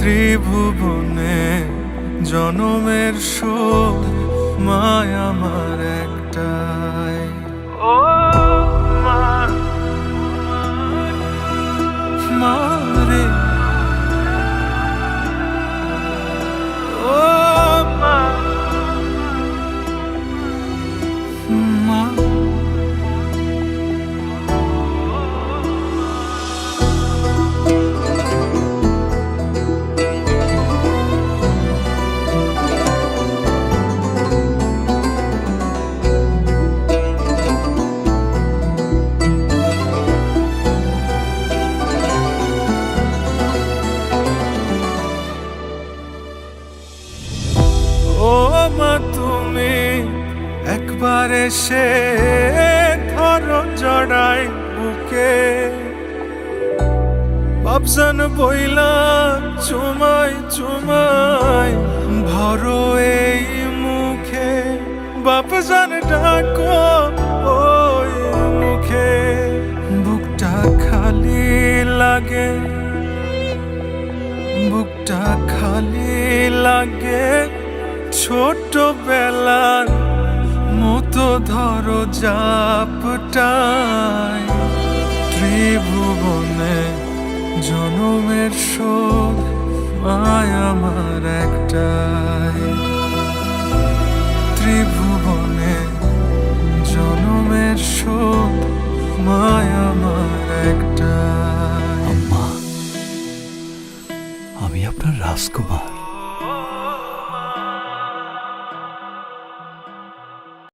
ত্রিভুবনে জনমের শোধ মায় আমার একটাই। ও মা মা ও মা মা একবার এসে ধরো জড়াই বুকে। বাবজান বইলা, চুমাই চুমাই ভরো এই মুখে। বাপজান ডাকো ওই মুখে। বুকটা খালি লাগে, বুকটা খালি লাগে ছোট বেলার মতো ধরো জাপটাই। ত্রিভুবনে জনমের শোধ মায় আমার একটাই। ত্রিভুবনে জনমের শোধ মায় আমার একটাই। আমি আপনার রাজকুমার।